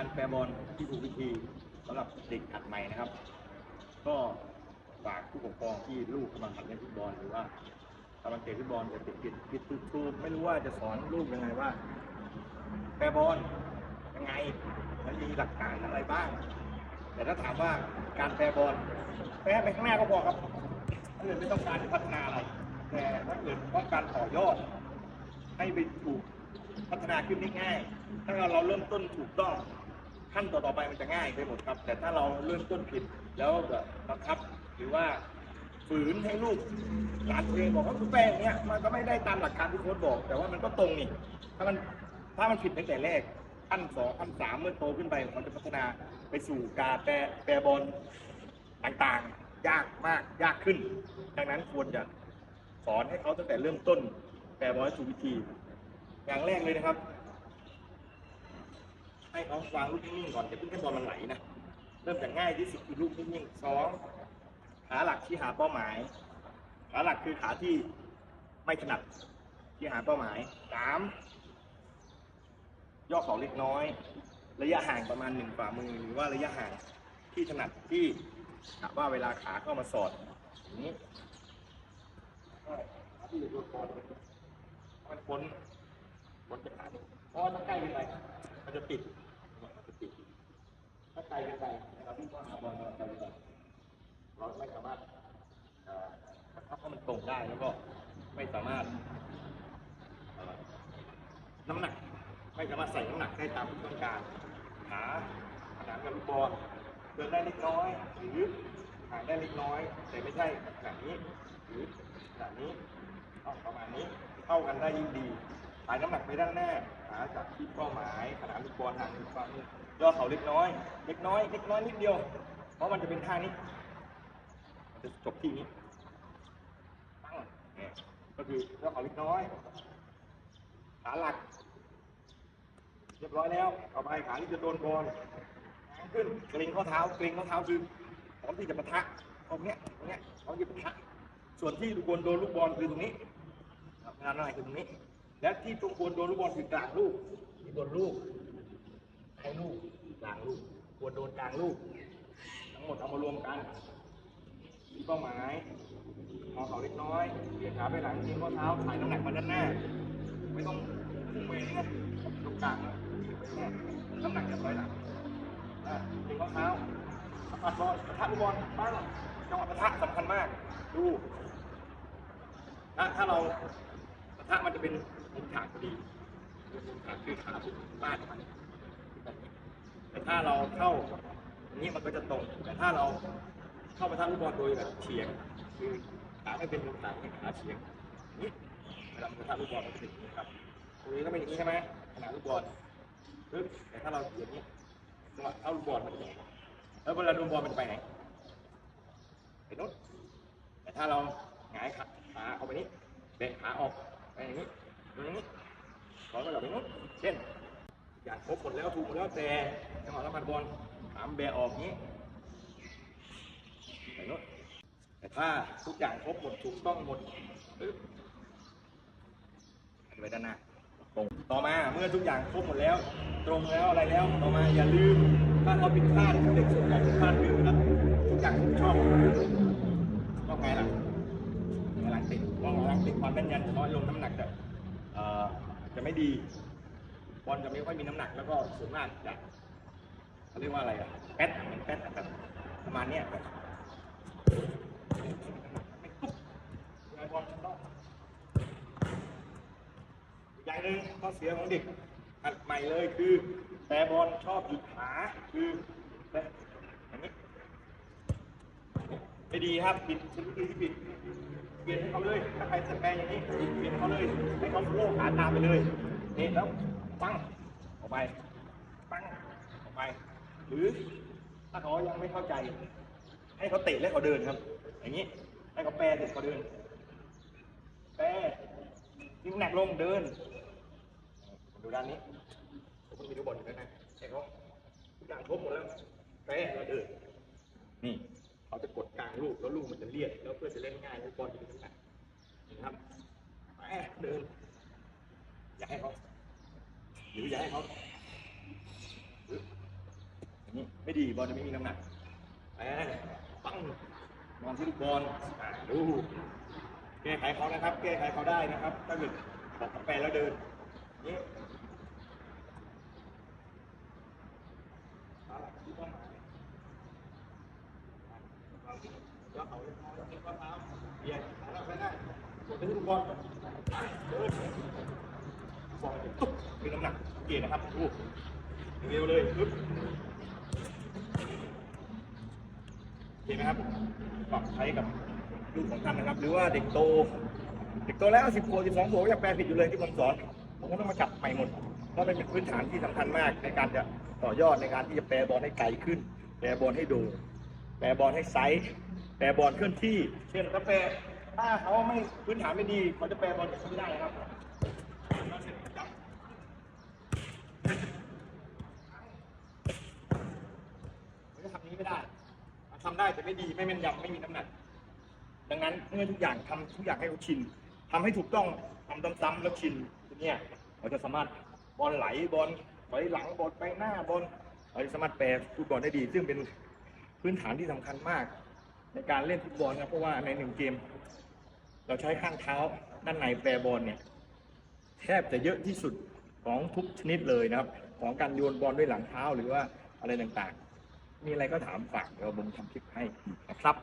การแปรบอลที่ถูกวิธีสำหรับเด็กหัดใหม่นะครับ ก็ฝากผู้ปกครองที่ลูกกำลังหัดเล่นฟุตบอลหรือว่ากำลังเตะฟุตบอลจะติดผิดผิดถูกถูไม่รู้ว่าจะสอนลูกยังไงว่า แปรบอลยังไงมันมีหลักการอะไรบ้าง แต่ถ้าถามว่าการแปรบอลแปรไปข้างหน้าก็พอครับถ้าเกิดไม่ต้องการพัฒนาอะไรแต่ถ้าเกิดต้องการต่อยอด ให้ไปถูกพัฒนาขึ้นได้ง่าย ถ้าเราเริ่มต้นถูกต้อง ขั้นต่อๆไปมันจะง่ายไปหมดครับ แต่ถ้าเราเริ่มต้นผิดแล้วแบบบังคับหรือว่าฝืนให้ลูกหลานตัวเองบอกว่าคุณแป้งเนี้ยมันก็ไม่ได้ตามหลักการที่โค้ชบอก แต่ว่ามันก็ตรงนี่ถ้ามันถ้ามันผิดตั้งแต่แรกขั้นสองขั้นสามเมื่อโตขึ้นไปมันจะพัฒนาไปสู่การแปรแปรบอลต่างๆ ยากมากยากขึ้น ดังนั้นควรจะสอนให้เขาตั้งแต่เริ่มต้น แปรบอลให้ถูกวิธี อย่างแรกเลยนะครับ ให้เขาวางลูกนิ่งๆก่อนอย่าเพิ่งให้บอลมันไหลนะเริ่มจากง่ายที่สุดคือลูกนิ่งๆสองขาหลักที่หาเป้าหมาย ขาหลักคือขาที่ไม่ถนัดที่หาเป้าหมายสามย่อเข่าเล็กน้อย ระยะห่างประมาณหนึ่งฝ่ามือหรือว่าระยะห่างที่ถนัดที่กะว่าเวลาขาเข้ามาสอดอย่างนี้ที่จะโดนบอลมันพ้นพ้นจากขาเพราะว่าถ้าใกล้เกินไปมันจะติดมันจะติด ไกลเกินไปเราที่ต้องหาบอลเราไกลเกินไปเราไม่สามารถขับให้มันตรงได้แล้วก็ไม่สามารถน้ำหนักไม่สามารถใส่น้ำหนักได้ตามที่ต้องการขาขนานกับลูกบอลเดินได้เล็กน้อยหรือห่างได้เล็กน้อย แต่ไม่ใช่ขนาดนี้หรือขนาดนี้เอาประมาณนี้เข้ากันได้ยิ่งดี ถ่ายน้ำหนักไปด้านหน้าหาจากที่เป้าหมายขนาดลูกบอลห่างถึงฝั่งนี้ย่อเขาเล็กน้อย เล็กน้อยเล็กน้อยนิดเดียว เพราะมันจะเป็นท่านี้มันจะจบที่นี้ตั้งก็คือย่อเขาเล็กน้อยขาหลัก เรียบร้อยแล้วต่อไปขาที่จะโดนบอลขึ้นเกรงข้อเท้าเกรงข้อเท้าคือพร้อมที่จะปะทะตรงเนี้ยตรงเนี้ยพร้อมที่จะปะทะส่วนที่ควรโดนลูกบอลคือตรงนี้งานอะไรคือตรงนี้ และที่ตรงควรโดนลูกบอลคือกลางลูกที่โดนลูกให้ลูกกลางลูกควรโดนกลางลูก ทั้งหมดเอามารวมกันมีเป้าหมายมองเขาเล็กน้อยเหยียดขาไปหลังทิ้งข้อเท้าถ่ายน้ำหนักมาด้านหน้า ไม่ต้องพุ่งไปนะตรงกลางนะเนี่ยน้ำหนักจะถอยหลังอะทิ้งข้อเท้าสัมผัสบอลปะทะลูกบอลบ้างจังหวะปะทะสำคัญมาก ดูถ้าถ้าเราปะทะมันจะเป็น มุมฉาพอดีมุมฉากคือขาบ้านมันแต่ถ้าเราเข้าอย่างนี้มันก็จะตรง แต่ถ้าเราเข้าปะทะลูกบอลโดยแบบเฉียง คือขาไม่เป็นมุมฉากให้ขาเฉียงนี้เวลาปะทะลูกบอลมันจะเป็นอย่างนี้ครับตรงนี้ก็เป็นอย่างนี้ใช่ไหมขนาดลูกบอลปึ๊บแต่ถ้าเราอย่างนี้จังหวะเข้าลูกบอลมันจะเป็นอย่างแล้วเวลาโดนบอลมันจะไปไหนไปนู้นแต่ถ้าเราหงายขาขาออกไปนี้เบะขาออกไปอย่างนี้ อย่างนี้บอลก็จะไปนู้นเช่น อย่างครบหมดแล้วถูกหมดแล้วแต่จังหวะรับพันบอลขามแบออกงนี้ไปนู้นแต่ถ้าทุกอย่างครบหมดถูกต้องหมดปึ๊บไปด้านหน้าตรงต่อมาเมื่อทุกอย่างครบหมดแล้ว ตรงแล้วอะไรแล้วต่อมาอย่าลืมถ้าเขาผิดพลาดเด็กส่วนใหญ่ผิดพลาดคือนะทุกอย่างชอบชอบไงล่ะเวลาติดบอลหลังติดความแม่นยำจะน้อยลงน้ำหนักจะ จะไม่ดีบอลจะไม่ค่อยมีน้ำหนักแล้วก็ส่วนมากจะเขาเรียกว่าอะไรอะแป๊ดเหมือนแป๊ดแบบประมาณเนี้ยแบบตุ๊บเวลาบอลมันต้องอีกอย่างหนึ่งข้อเสียของเด็กหัดใหม่เลยคือแปรบอลชอบหยุดขาคือแบบอย่างนี้ไม่ดีครับผิดเป็นวิธีที่ผิด ปลี่ยนให้เขาเลยถ้าใครจะแปลอย่างนี้เปลี่ยนให้เขาเลยให้เขาโล่ขาตามไปเลยนี่แล้วปั้งออกไปปั้งออกไป หรือถ้าเขายังไม่เข้าใจ ให้เขาเตะแล้วเขาเดินครับ อย่างนี้ให้เขาแปรเสร็จเขาเดินแปรทิ้งหนักลงเดินดูด้านนี้ผมมีลูกบอลอยู่ด้านหน้าใช่เขาทุกอย่างครบหมดแล้วแปรแล้วเดินนี่ เขาจะกดกลางลูกแล้วลูกมันจะเลียดแล้วเพื่อจะเล่นง่ายลูกบอลจะเป็นหนักนี่ครับแปรเดินอย่าให้เขาหรืออย่าให้เขาอนี่ไม่ดีบอลจะไม่มีน้ำหนักแหมปังนอนที่ลูกบอลดูแก้ไขเขานะครับ แก้ไขเขาได้นะครับ ถ้าเกิดบอกกับแฟนแล้วเดินนี่เอาล่ะที่เป้าหมาย แล้วเขาจะเอาข้อเท้าเบียดแล้วไปหน้ากดไปที่ลูกบอลเดินบอลตุ๊บมีน้ำหนักเกียร์นะครับดูเร็วเลยปึ๊บเห็นไหมครับปรับใช้กับลูกของท่านนะครับ หรือว่าเด็กโต เด็กโตแล้วสิบขวบสิบสองขวบยังแปลผิดอยู่เลยที่ผมสอนผมก็ต้องมาจับใหม่หมด เพราะมันเป็นพื้นฐานที่สำคัญมากในการจะต่อยอดในการที่จะแปลบอลให้ไกลขึ้น แปลบอลให้โดดแปลบอลให้ไซส์ แปลบอลเคลื่อนที่ เช่นถ้าแปลถ้าเขาไม่พื้นฐานไม่ดีเขาจะแปลบอลแบบนี้ไม่ได้นะครับจับมันจะทำนี้ไม่ได้ทำได้แต่ไม่ดีไม่แม่นยำไม่มีน้ำหนัก ดังนั้นเมื่อทุกอย่างทำทุกอย่างให้เขาชินทำให้ถูกต้องทำซ้ำๆแล้วชินทีเนี้ยเราจะสามารถบอลไหลบอลถอยหลังบอลไปหน้าบอลเราจะสามารถแปลฟุตบอลได้ดี ซึ่งเป็นพื้นฐานที่สำคัญมาก ในการเล่นฟุตบอลนะเพราะว่าในหนึ่งเกม เราใช้ข้างเท้าด้านในแปรบอลเนี่ยแทบจะเยอะที่สุดของทุกชนิดเลยนะครับ ของการโยนบอลด้วยหลังเท้าหรือว่าอะไรต่างๆ มีอะไรก็ถามฝากเดี๋ยวผมทำคลิปให้นะครับ